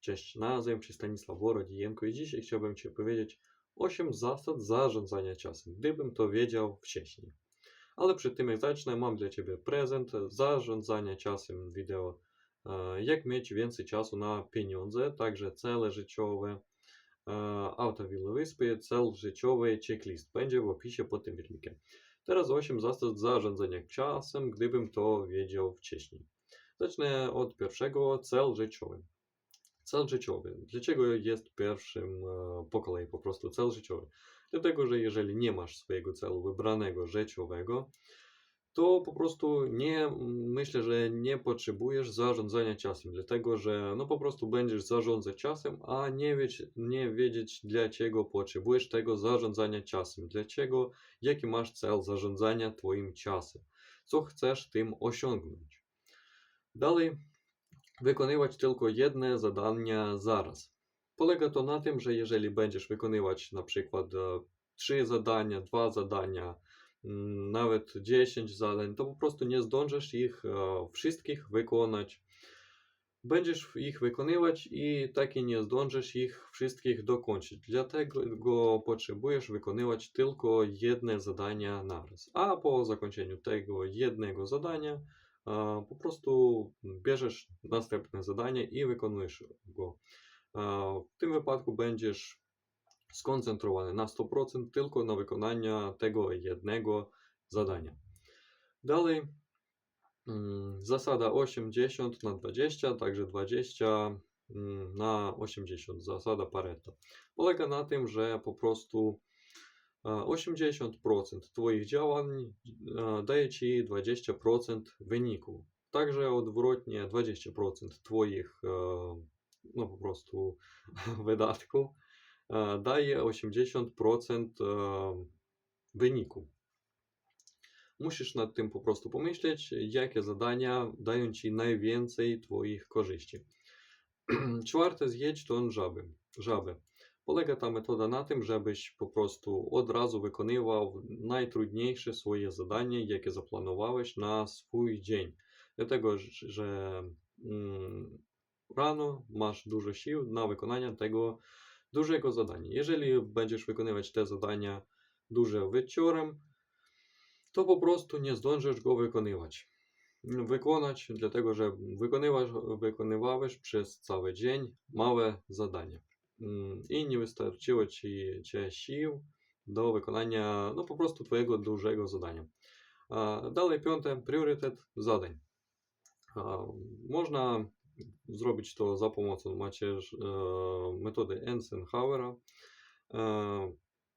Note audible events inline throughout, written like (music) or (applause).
Cześć, nazywam się Stanisław Borodijenko i dzisiaj chciałbym Ci opowiedzieć 8 zasad zarządzania czasem, gdybym to wiedział wcześniej. Ale przed tym jak zacznę, mam dla Ciebie prezent zarządzania czasem wideo. e, Jak mieć więcej czasu na pieniądze, także cele życiowe, e, auto Willy Wyspy, cel życiowy, checklist będzie w opisie pod tym filmikiem. Teraz 8 zasad zarządzania czasem, gdybym to wiedział wcześniej. Zacznę od pierwszego, cel życiowy. Cel życiowy. Dlaczego jest pierwszym e, po kolei po prostu cel życiowy? Dlatego, że jeżeli nie masz swojego celu wybranego życiowego, to po prostu nie, myślę, że nie potrzebujesz zarządzania czasem, dlatego że no po prostu będziesz zarządzać czasem, a nie, wiedzieć, nie wiedzieć dlaczego potrzebujesz tego zarządzania czasem, dlaczego, jaki masz cel zarządzania twoim czasem, co chcesz tym osiągnąć. Dalej, wykonywać tylko jedne zadania zaraz. Polega to na tym, że jeżeli będziesz wykonywać na przykład e, 3 zadania, 2 zadania, mm, nawet 10 zadań, to po prostu nie zdążysz ich e, wszystkich wykonać. Będziesz ich wykonywać i tak i nie zdążysz ich wszystkich dokończyć. Dlatego potrzebujesz wykonywać tylko jedne zadania naraz. A po zakończeniu tego jednego zadania po prostu bierzesz następne zadanie i wykonujesz go. W tym wypadku będziesz skoncentrowany na 100% tylko na wykonania tego jednego zadania. Dalej mm, zasada 80 na 20, także 20 mm, na 80, zasada Pareto. Polega na tym, że po prostu 80% Twoich działań daje Ci 20% wyniku. Także odwrotnie 20% Twoich no po prostu (laughs) wydatków e, daje 80% e, wyniku. Musisz nad tym po prostu pomyśleć, jakie zadania dają Ci najwięcej Twoich korzyści. (clears throat) Czwarte, zjedź ton żaby. żabę. Polega ta metoda na tym, żebyś po prostu od razu wykonywał najtrudniejsze swoje zadanie, jakie zaplanowałeś na swój dzień. Dlatego, że mm, rano masz dużo sił na wykonanie tego dużego zadania. Jeżeli będziesz wykonywać te zadania duże wieczorem, to po prostu nie zdążysz go wykonywać. Wykonać, dlatego że wykonywasz, wykonywałeś przez cały dzień małe zadania Mm, i nie wystarczyło ci, ci sił do wykonania no po prostu twojego dużego zadania. A Dalej piąte, priorytet zadań. A, Można zrobić to za pomocą macierz, e, metody Eisenhowera. E,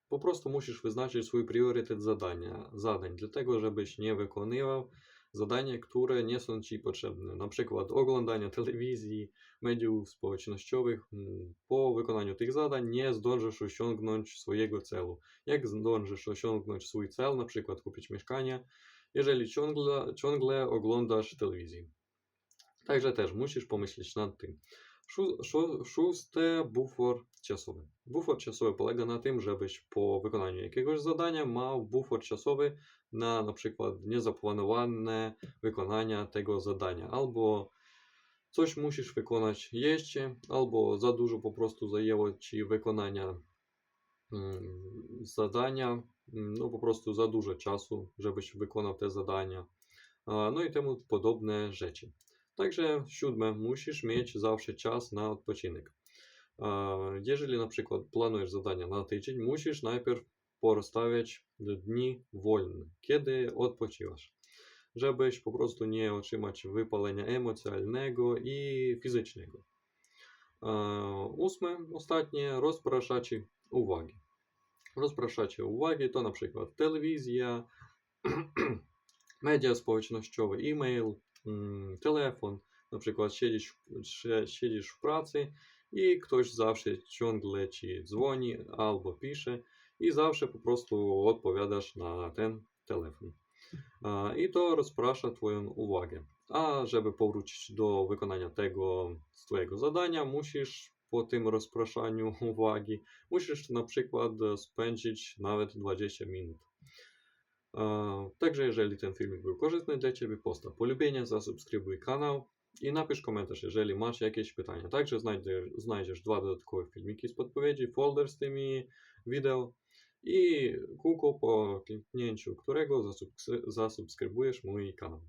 Po prostu musisz wyznaczyć swój priorytet zadania, zadań, dlatego żebyś nie wykonywał zadania, które nie są Ci potrzebne. Na przykład oglądania telewizji, mediów społecznościowych. Mm, Po wykonaniu tych zadań nie zdążysz osiągnąć swojego celu. Jak zdążysz osiągnąć swój cel, na przykład kupić mieszkanie, jeżeli ciągle, ciągle oglądasz telewizję. Także też musisz pomyśleć nad tym. Szó- szó- Szóste, bufor czasowy. Bufor czasowy polega na tym, żebyś po wykonaniu jakiegoś zadania miał bufor czasowy na na przykład niezaplanowane wykonania tego zadania, albo coś musisz wykonać jeszcze, albo za dużo po prostu zajęło ci wykonania mm, zadania, no po prostu za dużo czasu, żebyś wykonał te zadania, no i temu podobne rzeczy. Także siódme, musisz mieć zawsze czas na odpoczynek. Jeżeli na przykład planujesz zadania na tydzień, musisz najpierw porozstawiać dni wolne, kiedy odpoczywasz, żebyś po prostu nie otrzymać wypalenia emocjonalnego i fizycznego. Ósme, ostatnie, rozpraszacie uwagi. Rozpraszacie uwagi to na przykład telewizja, media społecznościowe, e-mail, mm, telefon. Na przykład siedzisz, sie- siedzisz w pracy i ktoś zawsze ciągle ci dzwoni albo pisze i zawsze po prostu odpowiadasz na ten telefon. I to rozprasza Twoją uwagę. A żeby powrócić do wykonania tego Twojego zadania, musisz po tym rozpraszaniu uwagi, musisz na przykład spędzić nawet 20 minut. Także jeżeli ten filmik był korzystny dla Ciebie, postaw polubienie, zasubskrybuj kanał i napisz komentarz, jeżeli masz jakieś pytania. Także znajdziesz, znajdziesz dwa dodatkowe filmiki z podpowiedzi, folder z tymi wideo i kółko po kliknięciu którego zasubskry- zasubskrybujesz mój kanał.